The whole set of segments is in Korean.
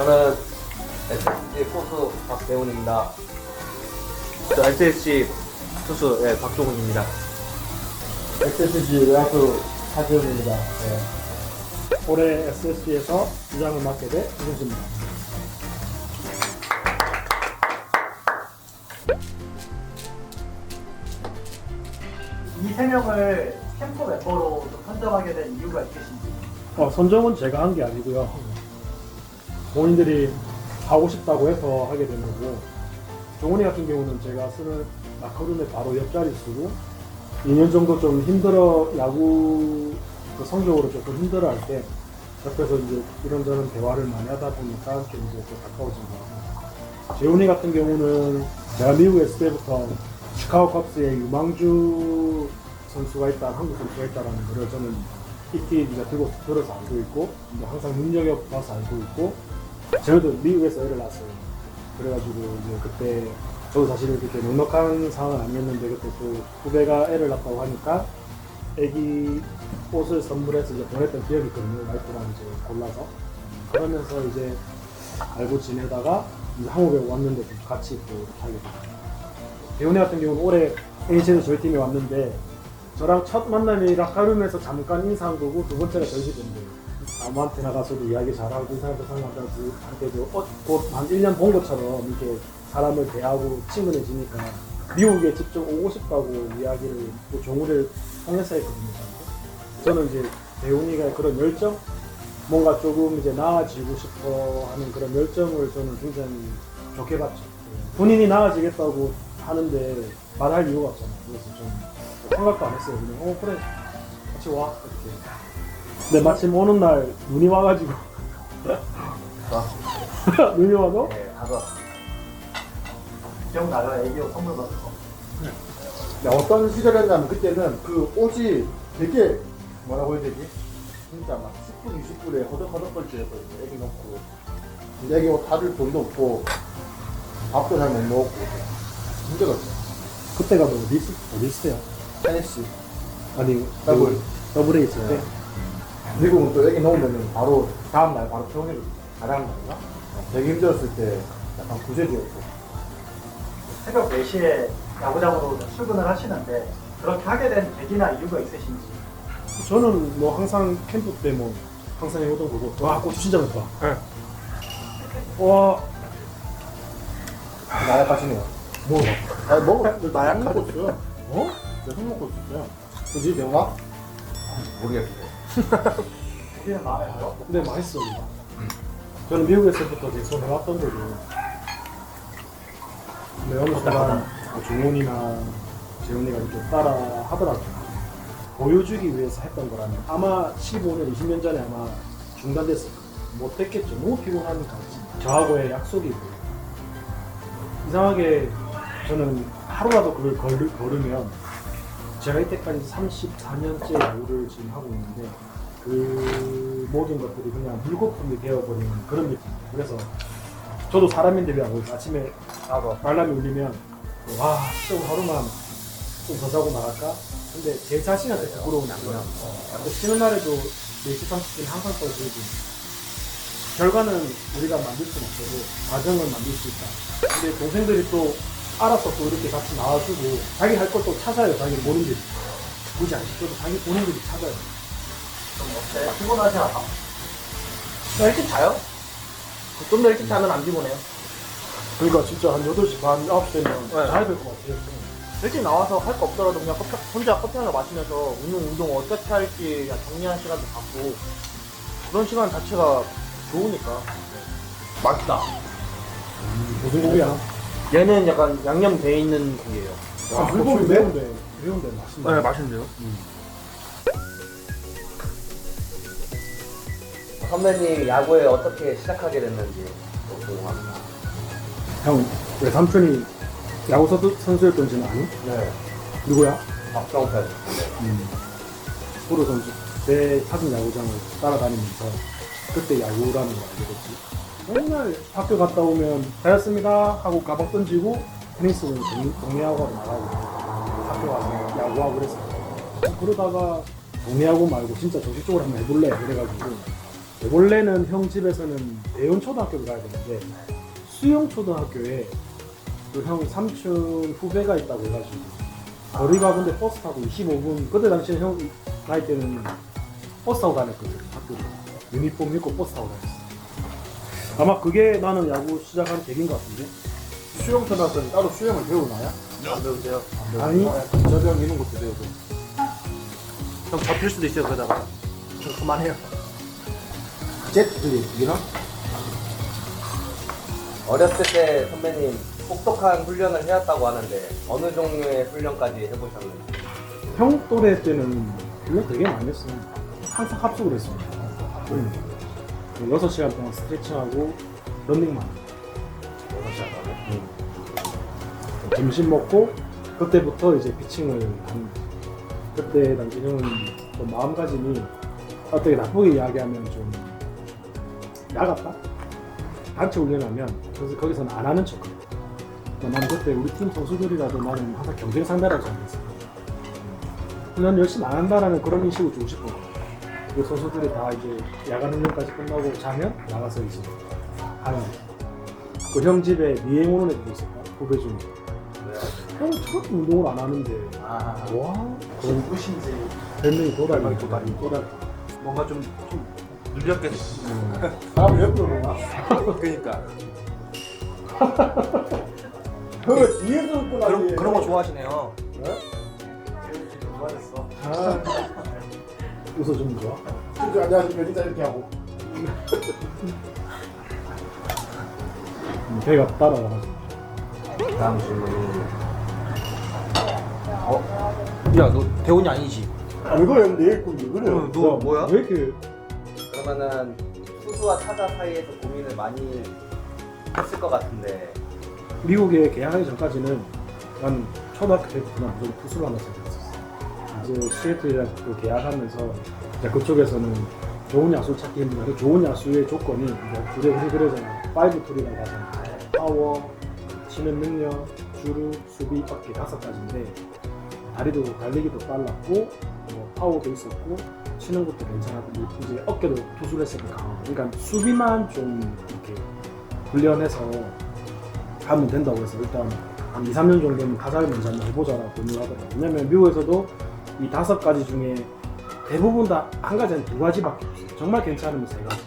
저는 SSG 포수 박대훈입니다. 저 SSG 투수 예, 박종훈입니다. SSG 외야수 하지훈입니다. 네. 올해 SSG에서 주장을 맡게 돼 이승수입니다. 이 세 명을 캠프 멤버로 선정하게 된 이유가 있으신지 어, 선정은 제가 한 게 아니고요. 본인들이 하고 싶다고 해서 하게 된 거고 종훈이 같은 경우는 제가 쓰는 라커룸에 바로 옆자리 쓰고 2년 정도 좀 힘들어 야구 그 성적으로 조금 힘들어 할 때 옆에서 이제 이런저런 대화를 많이 하다 보니까 좀 이제 또 가까워진 것 같고 재훈이 같은 경우는 제가 미국에 있을 때부터 시카고 컵스에 유망주 선수가 있다, 한국 선수가 있다라는 거를 저는 ETV가 들고 들어서 알고 있고 뭐 항상 눈여겨 봐서 알고 있고 저도 미국에서 애를 낳았어요. 그래가지고 이제 그때 저도 사실은 그렇게 넉넉한 상황은 아니었는데 그때 또 후배가 애를 낳았다고 하니까 애기 옷을 선물해서 이제 보냈던 기억이 있거든요. 와이프랑 이제 골라서 그러면서 이제 알고 지내다가 이제 한국에 왔는데 또 같이 또 하게 됐어요. 대훈이 같은 경우는 올해 NC에서 저희 팀에 왔는데 저랑 첫 만남이 라카룸에서 잠깐 인사한 거고 두 번째가 집인데 아무한테 나가서도 이야기 잘하고 인사도 상하다고 한테도 어, 곧한 1년 본 것처럼 이렇게 사람을 대하고 친근해지니까 미국에 직접 오고 싶다고 이야기를 또 종우를 통해서 했거든요. 저는 이제 대훈이가 그런 열정 뭔가 조금 이제 나아지고 싶어 하는 그런 열정을 저는 굉장히 좋게 봤죠. 본인이 나아지겠다고 하는데 말할 이유가 없잖아요. 그래서 좀 생각도 안 했어요. 그냥 어 그래 같이 와 이렇게. 근데 마침 오는 날 눈이 와가지고 눈이 와서 예, 가서 기억나요? 애기옷 선물 받은 거 야, 어떤 시절이었냐면 그때는 그 옷이 되게 뭐라고 해야 되지? 진짜 막 10불, 20불에 허덕허덕할 때였거든요. 애기 넣고. 근데 애기 옷 사줄 돈도 없고 밥도 잘 못 먹고 힘들었어. 그때가 뭐 어디 있 어디 있어요? 테니스. 아니 더블. 그 더블 A 있을 때. 미국은 또 애기 넣으면 바로 다음날 바로 평일 가라는 건가? 되게 힘들었을 때 약간 구제기였고. 새벽 4시에 야구장으로 출근을 하시는데 그렇게 하게 된 계기나 이유가 있으신지 저는 뭐 항상 캠프 때 뭐 항상 해오던 거고 와 고추 진짜 맵다. 와 나약하시네요. 뭐? 아니, 먹어. 나약하다. 먹고 있어 요. 어? 내손 먹고 있었어요. 그지, 병아? 모르겠어요. 계기는 마음에 들어? 근데 맛있어. 이거. 저는 미국에서부터 제손 해왔던 거고. 근데 어느 순간 뭐 종훈이나 재훈이가 이렇게 따라 하더라고요. 보여주기 위해서 했던 거라면 아마 15년, 20년 전에 아마 중단됐을 거예요. 못했겠죠. 너무 피곤하니까. 저하고의 약속이고. 이상하게 저는 하루라도 그걸 걸, 걸으면 제가 이때까지 34년째 야구를 지금 하고 있는데 그 모든 것들이 그냥 물거품이 되어버리는 그런 느낌이에요. 그래서 저도 사람인데 왜 하고 아침에 가서 알람이 울리면 와 진짜 오늘 하루만 좀 더 자고 나갈까? 근데 제 자신한테 부끄러움이 안 거야. 근데 쉬는 날에도 4시 30분 항상 떠들고 결과는 우리가 만들 수는 없어도 과정을 만들 수 있다. 근데 동생들이 또 알아서 또 이렇게 같이 나와주고 자기 할걸또 찾아요. 자기 보는 길. 굳이 안 시켜도 자기 보는 길이 찾아요. 좀 어때? 피곤하지 않아? 저 일찍 자요? 좀 더 일찍 자면 안 피곤해요. 그러니까 진짜 한 8시 반, 9시 되면 네. 자야 될 것 같아요. 일찍 나와서 할 거 없더라도 그냥 커피, 혼자 커피 하나 마시면서 운동 운동 어떻게 할지 그냥 정리하는 시간도 갖고 그런 시간 자체가 좋으니까 맛있다. 무슨 고기야? 얘는 약간 양념 돼 있는 고기예요. 아, 물고기 매운데, 매운데 맛있네. 네, 맛있는데요? 선배님 야구에 어떻게 시작하게 됐는지 궁금합니다. 형, 왜 삼촌이 야구 선수- 선수였던지는 아니? 네, 누구야? 박정팬. 프로 선수. 내 사진 야구장을 따라다니면서 그때 야구라는 걸 알게 됐지. 맨날 학교 갔다 오면 잘했습니다 하고 가방 던지고 테니스 동- 동네야구하러 나가고 학교 가서 야구하고 그랬어. 그러다가 동네야구 말고 진짜 정식적으로 한번 해볼래? 그래가지고 원래는 형 집에서는 대원 초등학교를 가야 되는데 수영 초등학교에 그형 삼촌 후배가 있다고 해가지고 거리가 근데 버스 타고 25분. 그때 당시에 형 나이 때는 버스 타고 다녔거든 학교를. 유니폼 입고 버스 타고 다녔어 아마 그게 나는 야구 시작한 계기인 것 같은데 수영 초등학교는 따로 수영을 배우나요? 안 배우세요? 아니 저병 이런 것도 배우고. 형 접힐 수도 있어요 그러다가 좀 그만해요 제트들이 이런? 어렸을 때 선배님 혹독한 훈련을 해왔다고 하는데 어느 종류의 훈련까지 해보셨는지 형 또래 때는 훈련 되게 많이 했어요. 항상 합숙을 했습니다. 음. 6시간 동안 스트레칭하고 런닝만. 6시간 동안. 점심 먹고 그때부터 이제 피칭을 하는. 그때 당시 형은 좀 마음가짐이 어떻게 나쁘게 이야기하면 좀 야같다? 단체 훈련하면 그래서 거기서는 안 하는 척. 나는 그때 우리 팀 선수들이라도 나는 항상 경쟁 상대라고 생각했어. 훈련 열심히 안 한다라는 그런 인식을 주고 싶어. 그 선수들이 다 이제 야간 훈련까지 끝나고 자면 나가서 이제 하는 거. 그형 집에 미행 오는 애들도 있을까? 후배 중에. 형 저렇게 운동을 안 하는데. 아. 와. 그런 누구신지 별명이 도다리, 도다리. 도다리. 뭔가 좀, 좀 눌렸겠어 사람 옆으로 보나? 그러니까 그 뒤에서 웃고 그런, 그런 거 좋아하시네요 좋아졌어. 아. 웃어주는 좋아. 진짜 안녕하세요. 진짜 이렇게 하고. 음, 걔가 따라와가지고. 다음 질문이 야너 대원이 아니지? 왜 그래? 내일 입고 왜 그래? 어, 너 뭐야? 왜 이렇게 그러면은 투수와 타자 사이에서 고민을 많이 했을 것 같은데 미국에 계약하기 전까지는 난 초등학교 때부터 난 무조건 투수를 하나 생각했었어. 이제 시애틀이랑 그 계약하면서 이제 그쪽에서는 좋은 야수 찾기 힘들다. 그 좋은 야수의 조건이 이제 우리 우리 그러잖아. 파이브 툴이라고 하잖아. 파워, 치는 능력, 주루, 수비, 어깨 다섯 가지인데 다리도 달리기도 빨랐고 뭐 파워도 있었고 치는 것도 괜찮았고 이제 어깨도 투수를 때 강하고 그러니까 수비만 좀 이렇게 훈련해서 하면 된다고 해서 일단 한 2, 3년 정도는 타자를 먼저 한번 해보자라고 권유를 하더라고요. 왜냐면 미국에서도 이 다섯 가지 중에 대부분 다 한 가지는 두 가지밖에 없어요. 정말 괜찮으면 세 가지.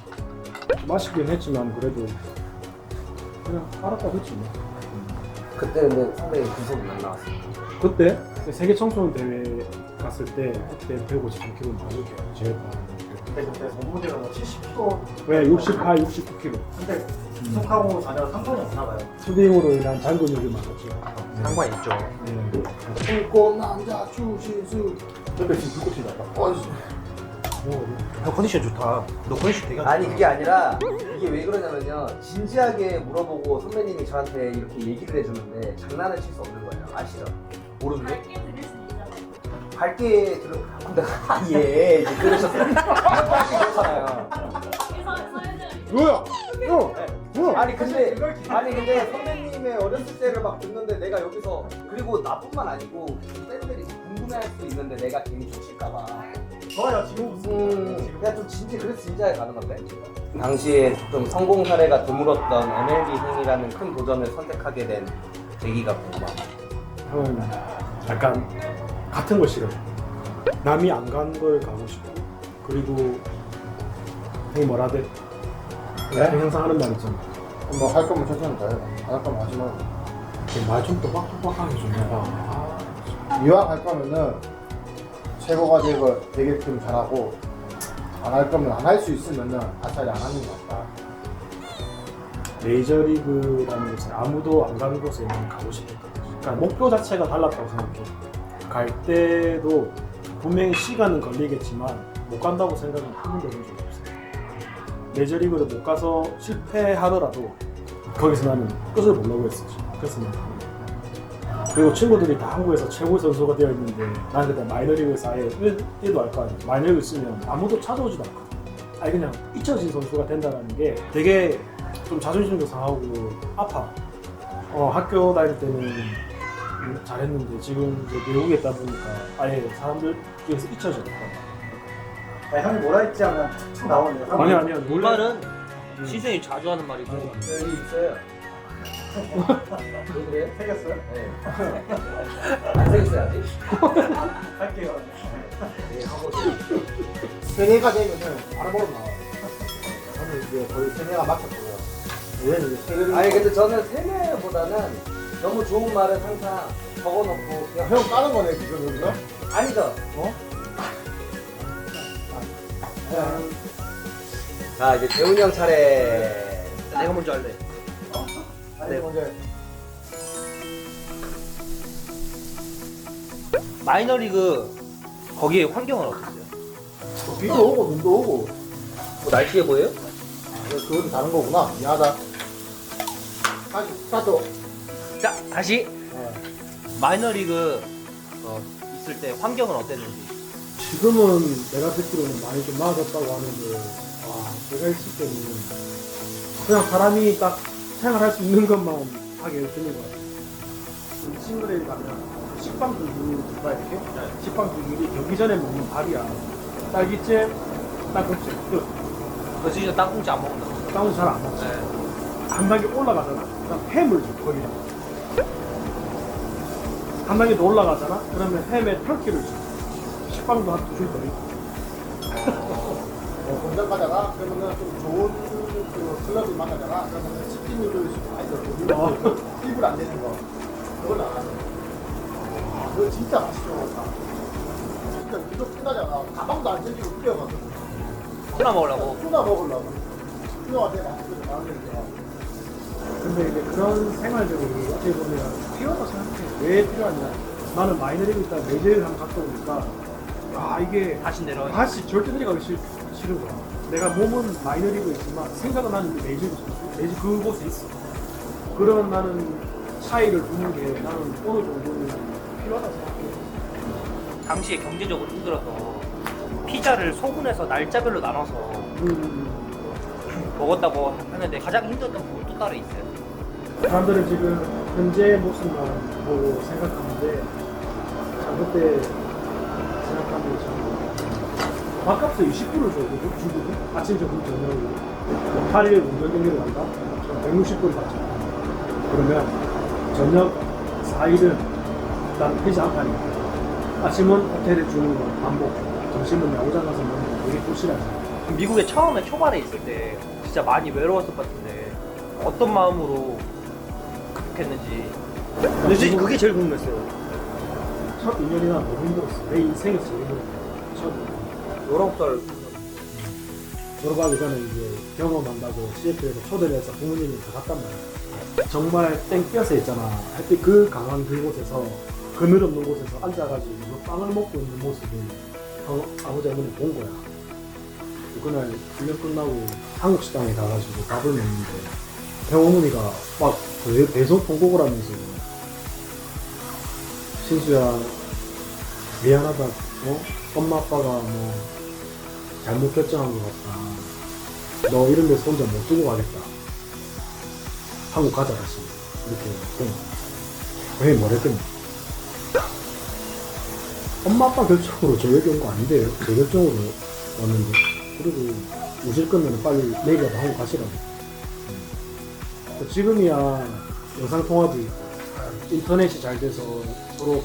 좀 아쉽긴 했지만 그래도 그냥 알았다고 했지 뭐. 그때 근데 선배님 구속이 안 나왔어요 그때 세계 청소년 대회 갔을 때 그때 153kg 맞을게 제일 빠른 근데 그때 몸무게가 뭐 70kg. 왜 68, 69kg 근데 구속하고 전혀 상관이 없나 봐요. 수딩으로 인한 잔근육이 많았죠. 상관 있죠 네. 불꽃 남자 추신수. 옆에 지금 불꽃이 났다. 어, 씨. 형 컨디션 좋다 너 컨디션 되게 안 아니 좋다. 그게 아니라 이게 왜 그러냐면요 진지하게 물어보고 선배님이 저한테 이렇게 얘기를 해주는데 장난을 칠 수 없는 거예요 아시죠? 모르는데? 밝게 들어 근데 아예 이제 들으셨어요 밝게 그렇잖아요 뭐야? 형! 뭐야? 아니 근데 아니 근데 선배님 의 어렸을 때를 막 듣는데 내가 여기서 그리고 나뿐만 아니고 팬들이 궁금해할 수도 있는데 내가 괜히 쫓칠까봐 좋아요. 지금 음 웃음. 그냥 좀 진지 그래서 진지하게 가는 건데 당시에 좀 성공 사례가 드물었던 MLB 생이라는 큰 도전을 선택하게 된 계기가 궁금합니다 형은 약간 같은 걸 싫어요. 남이 안 간 걸 가고 싶고 그리고 형이 뭐라 돼? 네? 형 항상 하는 말 있잖아. 뭐할 거면 천천히 가요. 안할 거면 하지 마. 말좀 또박또박하게 좀 해봐. 이왕 할 거면은 최고가 되고 되게끔 잘하고 안 할 거면 안 할 수 있으면은 아차리 안 하는 게 낫다. 메이저리그라는 곳에 아무도 안 가는 곳에 난 가고 싶었던 거지. 그러니까 목표 자체가 달랐다고 생각해. 갈 때도 분명히 시간은 걸리겠지만 못 간다고 생각은 한 번도 해본 적이 없어요. 메이저리그를 못 가서 실패하더라도 거기서 나는 끝을 보려고 했었지. 그래서 거야. 그리고 친구들이 다 한국에서 최고의 선수가 되어 있는데 난 그때 마이너리그에서 아예 1도 할거 아니야. 마이너리그 쓰면 아무도 찾아오지도 않거든. 아니 그냥 잊혀진 선수가 된다는 게 되게 좀 자존심도 상하고 아파. 어, 학교 다닐 때는 음, 잘했는데 지금 이제 미국에 있다 보니까 아예 사람들 중에서 잊혀졌다. 야, 형이 뭐라 했지 하면 툭 나오네요. 아니 아니야 이 원래 말은 시선이 자주 하는 말이고 여기 있어요. 왜 그래요? 생겼어요? 네. 안 생겼어요 아직? 할게요. 네, 하고 세뇌가 되면은 바로바로 나와요. 저는 이제 거의 세뇌가 막혔고요. 얘는 이제 세뇌를. 아니 근데 저는 세뇌보다는 너무 좋은 말은 항상 적어놓고 그냥 형 까는 거네 지금 여기서? 아니죠. 어? 자 이제 재훈이 형 차례. 내가 먼저 할래 아니 네. 먼저 마이너리그 거기에 환경은 어땠어요? 비도 오고 눈도 오고. 뭐 날씨에 보여요? 아, 그건 다른 거구나. 미안하다. 다시 스타트. 자 다시 네. 마이너리그 어, 있을 때 환경은 어땠는지 지금은 내가 듣기로는 많이 좀 나아졌다고 하는데 아 제가 있을 때는 그냥 사람이 딱 생활할 수 있는 것만 하게 해주는 것 같아요. 싱글에 가면 식빵 두줄 줄까 이렇게? 식빵 두 줄이 경기 전에 먹는 밥이야. 딸기잼 땅콩잼 끝. 너 진짜 땅콩지 안 먹는다. 땅콩 잘안 먹지. 네. 한 단계 올라가잖아. 그럼 햄을 줘 거기다. 한 단계 더 올라가잖아? 그러면 햄에 터키를 줘. 식빵도 한 두 줄 더 있고 어, 공장 가다가 그러면은 좀 좋은 그 클럽을 만나다가 그러면은 치킨 누들 많이 들어. 어. 입을 안 되는 거. 그건 안 하네. 그거 진짜 맛있어. 진짜 이거 끝나잖아. 가방도 안 챙기고 뛰어가지고. 콜라 먹으려고 푸나 먹으려고. 푸나가 되게 맛있거든. 나는 근데 이제 그런 생활들이 어떻게 보면 필요하다고 생각해. 왜 필요하냐? 나는 마이너리그 있다 메이저리그 한번 갔다 오니까 아 이게 다시 내려 다시 절대 내려가기 싫, 싫은 거야. 내가 몸은 마이너리그에 있지만 생각은 나는 메이저리그 선수. 메이저 그곳에 있어. 그런 나는 차이를 두는 게 나는 어느 정도는 필요하다고 생각해. 당시에 경제적으로 힘들어서 피자를 소분해서 날짜별로 나눠서 음, 먹었다고 하는데 가장 힘들었던 부분 또 따로 있어요 사람들은 지금 현재 모습만 보고 생각하는데 자 그때 참 밥값을 20불을 줘거든 주거든 아침 점심 저녁으로. 8일 운전 경기를 간다? 그럼 160불 받잖아 그러면 저녁 4일은 일단 회지 안 파니까 아침은 호텔에 주는 거 반복. 점심은 야구장 가서 먹는 거 되게 도시락이야 미국에 처음에 초반에 있을 때 진짜 많이 외로웠을 것 같은데 어떤 마음으로 극복했는지. 근데 그게 제일 궁금했어요. 첫 2년이나 너무 힘들었어. 내 인생에서 제일 힘들었어. 첫 19살 졸업하기 전에 이제 경험한다고 CF에서 초대를 해서 부모님이 다 갔단 말이야. 정말 땡볕에 있잖아. 햇빛 그 강한 그곳에서 그늘 없는 곳에서 앉아가지고 그 빵을 먹고 있는 모습을 어, 아버지 어머니 본 거야. 그날 훈련 끝나고 한국 식당에 가가지고 밥을 먹는데 배어머니가 막 배- 배송 통곡을 하면서 신수야 미안하다 어? 엄마 아빠가 뭐 잘못 결정한 것 같다. 너 이런 데서 혼자 못 두고 가겠다. 한국 가자 다시. 이렇게 했더니 왜 뭐랬더니 엄마 아빠 결정으로 저 여기 온 거 아닌데요. 제 결정으로 왔는데 그리고 오실 거면 빨리 내일이라도 한국 가시라고. 음. 지금이야 영상 통화도 있고 인터넷이 잘 돼서 서로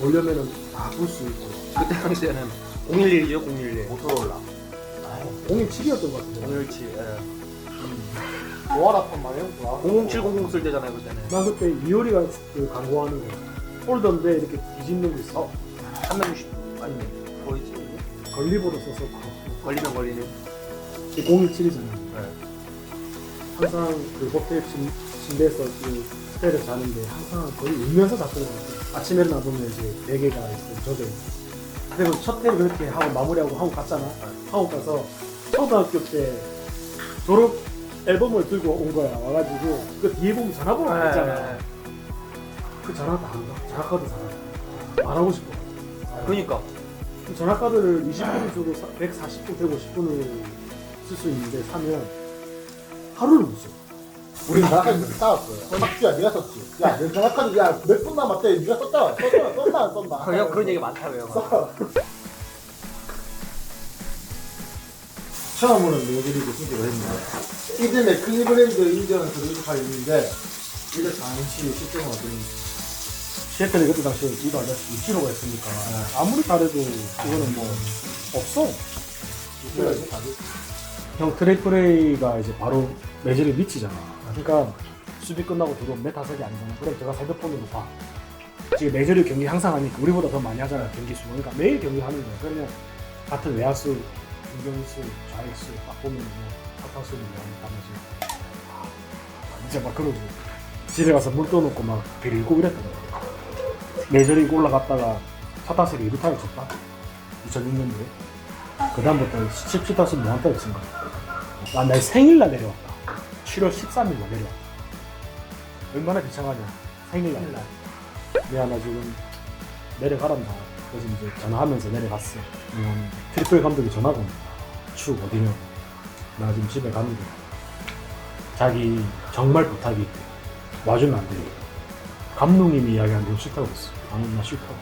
보려면은 다 볼 수 있고 그때 당시에는 011이죠 011 모토로라. 017이었던 것 같은데 017 예. 노아라판 말이야? 노아. 00700 쓸 때잖아요 그때는. 난 그때 이효리가 그 광고하는 거. 폴더인데 이렇게 뒤집는 거 있어. 360 아니네. 보이지? 걸리보로 써서 걸리면 걸리는 017이잖아 네. 항상 그 호텔 침, 침대에서 그 호텔에서 자는데 항상 거의 울면서 잤던 것 같아 아침에 일어나보면 이제 베개가 있고 젖어 있고. 그리고 첫 회를 그렇게 하고 마무리하고 한국 갔잖아. 한국 가서 초등학교 때 졸업 앨범을 들고 온 거야 와가지고 그 뒤에 보면 전화번호가 있잖아 그 전화 다 한다 전화카드 다 말하고 싶어 그러니까 그 전화카드를 20분을 줘도 140분, 150분을 쓸 수 있는데 사면 하루를 못 써. 우리 전화카드 싸웠어요. 박주야, 네가 썼지. 야, 내 전화카드 야, 몇 분 남았대. 네가 썼잖아. 썼잖아. 썼나 안 썼나? 형 그런 얘기 많다고요 써. 처음으로 메이저리그 진출을 했는데 이듬해 클리브랜드 인디언스 리그가 있는데 이제 잠시 실점을 얻은 시애틀이 그때 당시에 이도 알다시피 이치로가 있으니까 아무리 잘해도 이거는 뭐 없어. 이때까지 다들 형 트레이플 A가 이제 바로 매질에 미치잖아. 그러니까 수비 끝나고 들어오면 내 타석이 아니잖아. 그럼 제가 핸드폰으로 봐. 지금 매저리 경기 항상 하니까 우리보다 더 많이 하잖아 경기 수. 그러니까 매일 경기 하는 거야. 그러면 같은 외야수, 중견수, 좌익수 딱 보면 뭐 사타수를 많이 담아지. 이제 막 그러고 집에 가서 물 떠놓고 막 빌고 이랬거든. 메이저리그 올라갔다가 사타수를 2루타를 쳤다. 2006년도에. 그 다음부터 17타수 무한타를 친 거야. 난내 생일날 내려왔다. 7월 13일날 내려왔다. 얼마나 비참하냐. 생일날. 미안하 지금 내려가란다. 그래서 이제 전화하면서 내려갔어. 음, 트리플 감독이 전화가 온다. 축 어디냐고. 나 지금 집에 갔는데. 자기 정말 부탁이 있대. 와주면 안 돼. 감독님이 이야기하는데 싫다고 했어. 아니, 나 싫다고.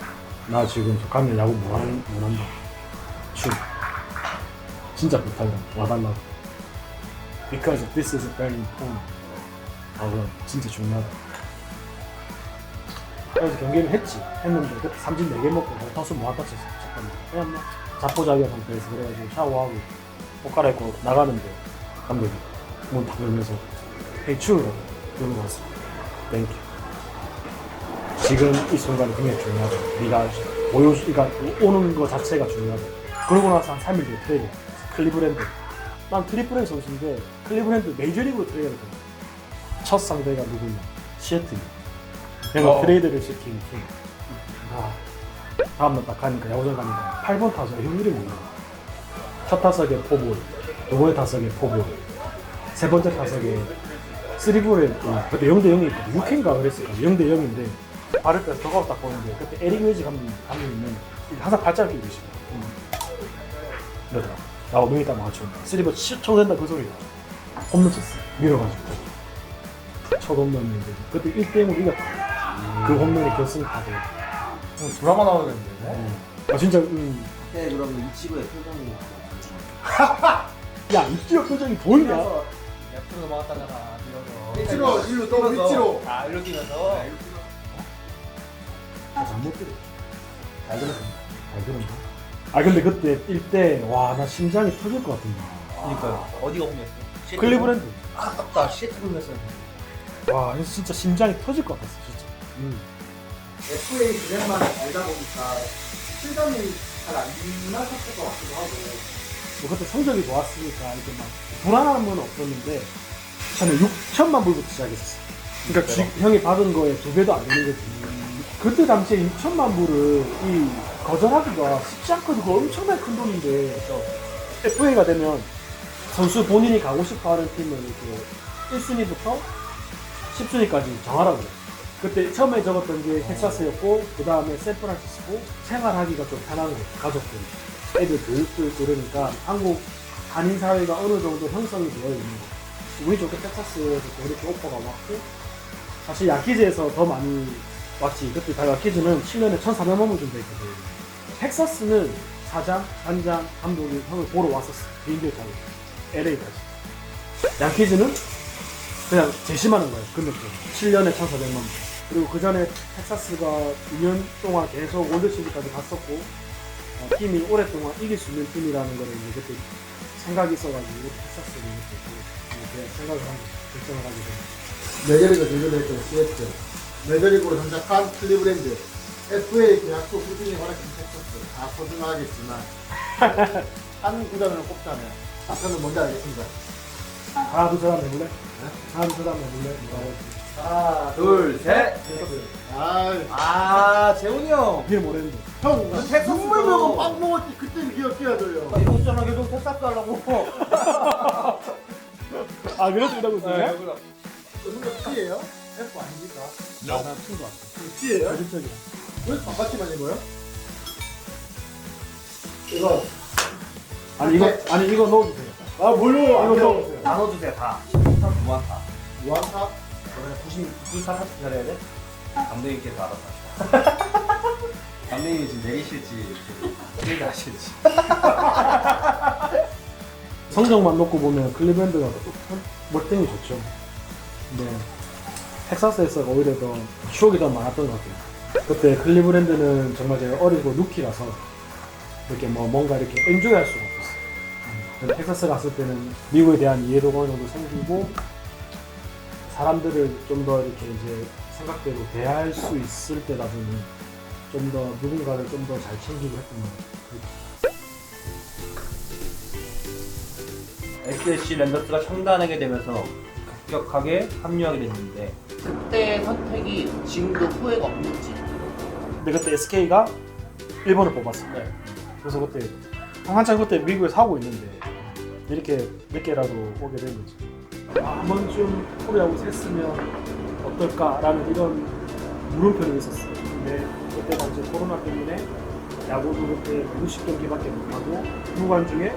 나 지금 저 가면 야구 못, 한, 못 한다. 축. 진짜 부탁이야. 와달라고. Because this is very important. 아, 그럼 진짜 중요하다. 그래서 경기를 했지. 했는데 그때 삼진 4개 먹고 타수 쳤어. 잠깐만. 그냥 뭐 자포자기한 상태에서 그래가지고 샤워하고 옷 갈아입고 나가는데 감독이 문탁 열면서 헤이 추우라고 이러고 왔어. 땡큐. 지금 이 순간이 굉장히 중요하다. 네가 보여, 그러니까 오는 거 자체가 중요하다. 그러고 나서 한 3일 뒤에 트레이드. 클리브랜드. 난 트리플 A 선수인데 클리브랜드 메이저리그로 트레이드를. 첫 상대가 누구냐? 시애틀. 내가 어. 트레이드를 시킨 팀. 아, 다음날 딱 가니까 야구장 가니까 8번 타석에 형 이름이 뭐야? 첫 타석에 포볼, 두 번째 타석에 포볼, 세 번째 타석에 쓰리볼에 또 그때 0대 0이 있거든. 6회인가 그랬을까? 0대 0인데 발을 빼서 더가딱 보는데 그때 에릭 웨지 감독, 감독님은 항상 발자를 끼고 계시고 음. 이러더라. 나 오명이 딱 맞췄는데 쓰리볼 쳐 된다 그 소리야. 홈런 쳤어. 밀어가지고. 첫 홈런인데 그때 1대 0으로 이겼다. 그 홈런이 결승타고. 드라마 나오겠는데? 아 진짜 음. 그때 그러면 이치로의 표정이 야 이치로 표정이 보이냐? 옆으로 넘어갔다잖아. 이러서. 위치로 일로 또 위치로 아, 일로 뛰면서. 아, 잘못 들어. 잘 들었어. 잘 들었나? 아 근데 그때 뛸 때 와 나 심장이 터질 것 같은데. 그니까요. 어디가 홈이었어? 클리브랜드. 아, 아깝다. 시애틀 홈이었어. 와 그래서 진짜 심장이 터질 것 같았어 진짜. 음. FA 진행만 알다 보니까 실감이 잘 안 나셨을 것 같기도 하고 뭐 그때 성적이 좋았으니까 이렇게 막 불안함은 없었는데 처음에 6천만 불부터 시작했었어. 그러니까 지- 형이 받은 거에 두 배도 안 되는 거지. 그때 당시에 6천만 불을 이 거절하기가 쉽지 않거든. 그거 엄청나게 큰 돈인데 FA가 되면 선수 본인이 가고 싶어하는 팀을 이렇게 1순위부터 10순위까지 정하라고 그래. 그때 처음에 적었던 게 텍사스였고 그 다음에 샌프란시스코 생활하기가 좀 편한 거예요 가족들이. 애들 있고 그러니까 한국 한인 사회가 어느 정도 형성이 되어 있는 거예요 운이 좋게 텍사스에서 또 이렇게 오퍼가 왔고 사실 야키즈에서 더 많이 왔지. 그때 다 야키즈는 7년에 1,400만 원 정도 있거든. 텍사스는 사장, 단장, 감독이 형을 보러 왔었어. 비행기를 타고. LA까지 야키즈는 그냥 재심하는 거예요 금액도 7년에 1,400만 원 그리고 그 전에 텍사스가 2년 동안 계속 월드시리즈까지 갔었고 어, 팀이 오랫동안 이길 수 있는 팀이라는 거를 이제 그때 생각이 있어가지고 텍사스를 이렇게 이렇게 생각을 하고 결정을 하게 된 메이저리그 대결했던 시애틀 메이저리그로 전작한 클리브랜드 FA 계약도 꾸준히 활약한 텍사스 다 소중하겠지만 한 구단을 꼽자면 아 저는 뭔지 알겠습니다 하나 둘 사람 해볼래? 하나 둘 사람 해볼래? 누가 할지 하나 둘 셋 아 아 재훈이 형 이름 모르는데 형, 텍사스도- 눈물 먹고 빵 먹었지 그때는 기억해야줘요 이거 있잖아 계속 텍사스 하려고 아 그래서 이라고 네, 있어요? 그럼. 그거 T예요? F 아닙니까? 아 나 친구 왔어 T예요? 가족적이야 왜 반바퀴만 입어요? 이거 아니 이거 아니 이거 넣어주세요 아 뭘로 이거 안 돼요? 넣어주세요 나눠주세요 다 무한타 무한타? 그러면 90, 94, 40 기다려야 돼? 감독님께서 알아서 감독님이 지금 내리실지 지금 하실지 성적만 놓고 보면 클리브랜드가 더 멀쩡히 좋죠. 근데 텍사스에서 오히려 더 추억이 더 많았던 것 같아요. 그때 클리브랜드는 정말 제가 어리고 루키라서 이렇게 뭐 뭔가 이렇게 엔조이 할 수가 없었어요. 근데 텍사스 갔을 때는 미국에 대한 이해도가 어느 정도 생기고 사람들을 좀 더 이렇게 이제 생각대로 대할 수 있을 때다 보니 좀 더 누군가를 좀 더 잘 챙기고 했던 것 같아요. SSC 랜더스가 창단하게 되면서 급격하게 합류하게 됐는데 그때 선택이 지금도 후회가 없는지. 근데 그때 SK가 일본을 뽑았어요. 네. 그래서 그때 한참 그때 미국에 사고 있는데 이렇게 늦게라도 오게 된 거지. 아, 한 번쯤 프로야구 했으면 어떨까라는 이런 물음표는 있었어요. 근데 그때 당시 코로나 때문에 야구도 그때 60경기밖에 못하고 무관 중에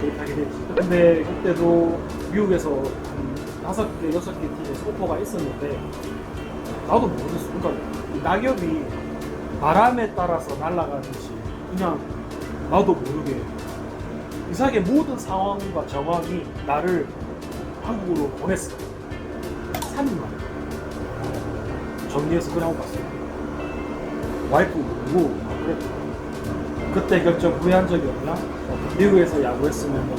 개입하게 됐지. 근데 그때도 미국에서 한 다섯 개, 여섯 개 팀에 오퍼가 있었는데 나도 모르겠어. 그러니까 이 낙엽이 바람에 따라서 날아가듯이 그냥 나도 모르게 이상하게 모든 상황과 정황이 나를 한국으로 보냈어. 3일 만에. 정리해서 그냥 갔어. 와이프 모르고 막 그랬고. 그때 결정 후회한 적이 없나? 어, 미국에서 야구했으면 뭐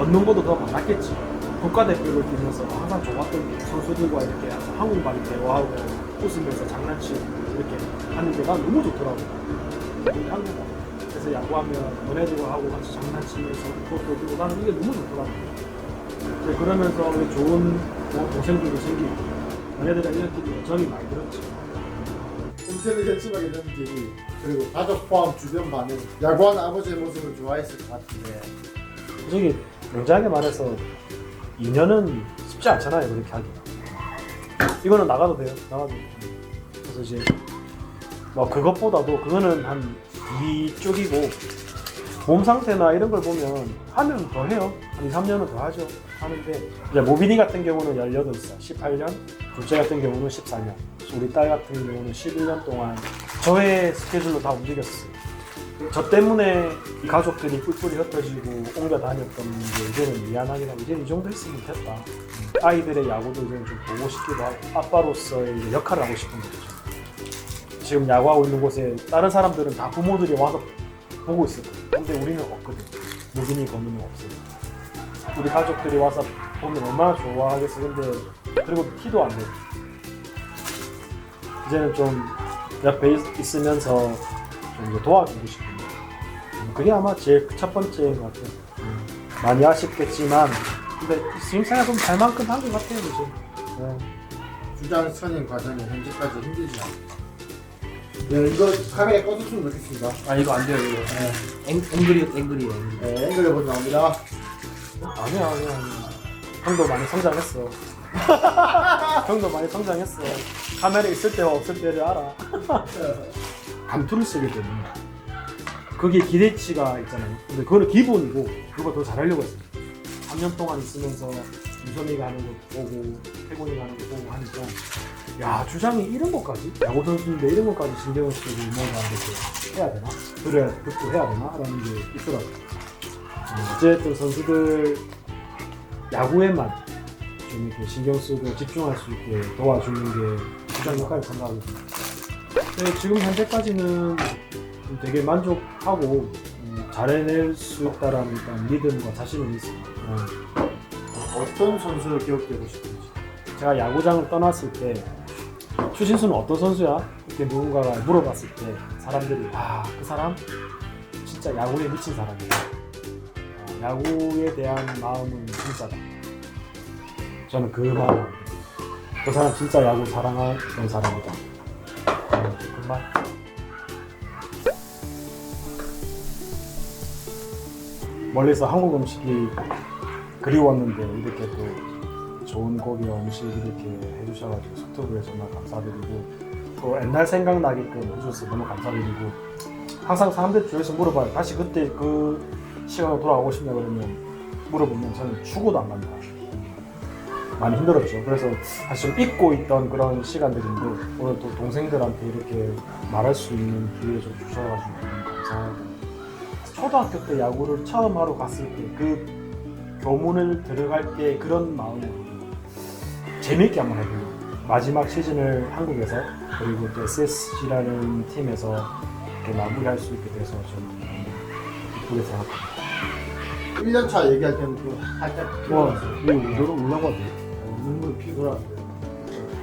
얻는 것도 더 많았겠지. 국가대표를 뛰면서 항상 좋았던 선수들과 이렇게 한국말 대화하고 웃으면서 장난치고 이렇게 하는 게난 너무 좋더라고. 우리 한국 그래서 야구하면 너네들과 하고 같이 장난치면서 그것도 그고 나는 이게 너무 좋더라고. 이제 그러면서 우리 좋은 뭐 동생들도 생기고 너네들이랑 이렇게 정이 많이 들었지. 인터넷 연습하게 된 계기 그리고 가족 포함 주변 반응 야구하는 아버지의 모습을 좋아했을 것 같은데. 솔직히 냉정하게 말해서 2년은 쉽지 않잖아요 그렇게 하기 이거는 나가도 돼요? 나가도 돼요. 그래서 이제 뭐 그것보다도 그거는 한 뒤쪽이고 몸 상태나 이런 걸 보면 하면 더 해요. 한 2, 3년은 더 하죠 하는데 이제 모빈이 같은 경우는 18살 18년 둘째 같은 경우는 14년 우리 딸 같은 경우는 11년 동안 저의 스케줄로 다 움직였어요 저 때문에 이 가족들이 뿔뿔이 흩어지고 옮겨 다녔던 게 이제는 미안하긴 하고 이제 이 정도 했으면 됐다. 아이들의 야구도 이제는 좀 보고 싶기도 하고 아빠로서의 이제 역할을 하고 싶은 거죠. 지금 야구하고 있는 곳에 다른 사람들은 다 부모들이 와서 보고 있을 거예요. 근데 우리는 없거든. 무빈이 검은이 없어요. 우리 가족들이 와서 보면 얼마나 좋아하겠어. 근데 그리고 티도 안 내. 이제는 좀 옆에 있- 있으면서 좀 이제 도와주고 싶은 거. 음, 그게 아마 제일 첫 번째인 것 같아요. 음, 많이 아쉽겠지만, 근데 지금 생각해보면 잘 만큼 한 것 같아요, 지금. 네. 주장 선임 과정이 현재까지 힘들지 않다 네 이거 카메라에 꺼줬으면 좋겠습니다 아 이거 안 돼요 이거 앵, 앵글이 앵글이에요 네 앵글 번 나옵니다 아니야, 아니야, 아니야. 형도 많이 성장했어. 형도 많이 성장했어. 카메라 있을 때와 없을 때를 알아. 감투를 쓰게 되면 그게 기대치가 있잖아요. 근데 그거는 기본이고 그거 더 잘하려고 했어요. 3년 동안 있으면서 유선이가 하는 거 보고 태곤이가 하는 거 보고 하니까 야 주장이 이런 것까지 야구 선수인데 이런 것까지 신경을 쓰고 뭔가 이렇게 해야 되나? 그래 듣고 해야 되나? 라는 게 있더라고요. 어, 어쨌든 선수들 야구에만 좀 이렇게 신경 쓰고 집중할 수 있게 도와주는 게 주장 역할을 생각하거든요. 네, 지금 현재까지는 좀 되게 만족하고 음, 잘해낼 수 있다라는 일단 믿음과 자신은 있습니다. 어. 어떤 선수를 기억되고 싶은지 제가 야구장을 떠났을 때 추신수는 어떤 선수야? 이렇게 누군가가 물어봤을 때 사람들이 아그 사람 진짜 야구에 미친 사람이야. 어, 야구에 대한 마음은 진짜다. 저는 그 마음. 그 사람 진짜 야구 사랑하는 사람이다. 어, 그 말. 멀리서 한국 음식이 그리웠는데 이렇게 또 좋은 고기와 음식 이렇게 해주셔가지고 속토부에 정말 감사드리고 또 옛날 생각나게끔 해주셔서 너무 감사드리고 항상 사람들 주위에서 물어봐요 다시 그때 그 시간으로 돌아가고 싶냐 그러면 물어보면 저는 죽어도 안 간다. 많이 힘들었죠. 그래서 사실 좀 잊고 있던 그런 시간들인데 오늘 또 동생들한테 이렇게 말할 수 있는 기회 좀 주셔가지고 감사하고. 초등학교 때 야구를 처음 하러 갔을 때 그 교문을 들어갈 때 그런 마음으로 재미있게 한번 해보려고. 마지막 시즌을 한국에서 그리고 또 SSG라는 팀에서 이렇게 마무리할 수 있게 돼서 좀 기쁘게 생각합니다. 1년차 얘기할 때는 그 살짝 와, 피곤했어요. 이거 울어 올라가도 돼. 눈물 피곤한데.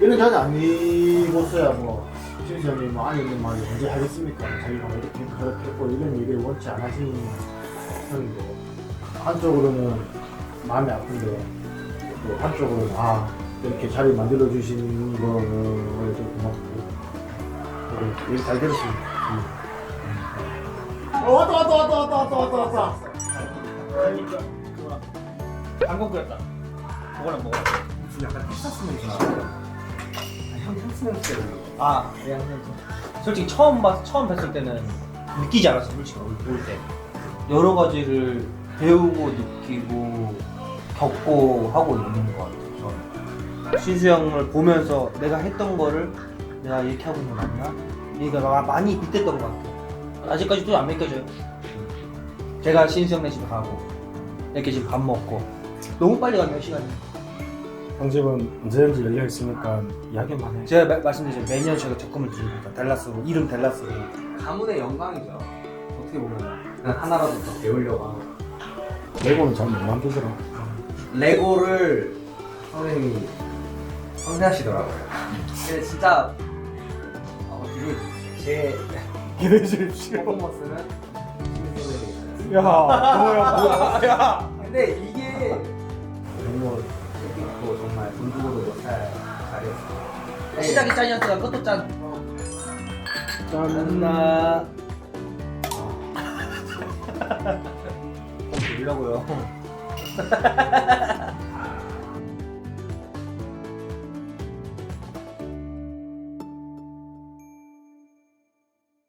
이런 자리 아니고서야 뭐, 신수 형님 뭐 안에 있는 말이 언제 하겠습니까? 자기가 뭐 이렇게 그렇게 했고 이런 얘기를 원치 안 하시는 편인데. 한쪽으로는 마음이 아픈데, 또 한쪽으로는 아, 이렇게 자리 만들어주시는 거는 좀 고맙고. 그리고 얘기 잘 들었습니다. 어, 왔다, 왔다, 왔다, 왔다, 왔다, 왔다, 왔다. 방금 끓였다. 먹어라 먹어라. 무슨 약간 텍사스 냄새 형 텍사스 냄새. 아, 네, 네. 솔직히 처음 봤 처음 뵀을 때는 느끼지 않았어, 솔직히 볼 때. 여러 가지를 배우고 느끼고 겪고 하고 있는 것 같아요. 저는. 신수 형을 보면서 내가 했던 거를 내가 이렇게 하고 있는 거 맞나? 얘가 마- 많이 빗댔던 것 같아요. 아직까지도 안 믿겨져요. 제가 신수 형네 집에 가고 이렇게 지금 밥 먹고 너무 빨리 가네요 시간이. 형 집은 언제든지 열려 있으니까 이야기만 해. 제가 마- 말씀드린 매년 제가 적금을 들고 있다. 달라스로 이름 달라스로. 가문의 영광이죠. 어떻게 보면 그냥 하나라도 더 배우려고 하고. 레고는 잘 못 만들더라. 레고를 선생님이 성대하시더라고요. 근데 진짜 어, 기대해 주십시오. 제 기대해 주십시오. 퍼포먼스는 야, 동호야, 뭐야? 근데 이게 너무 뜻깊고 정말 돈 주고도 못할 자리였어요. 시작이 짠이었다가 끝도 짠. 짠. 나. 드리려고요.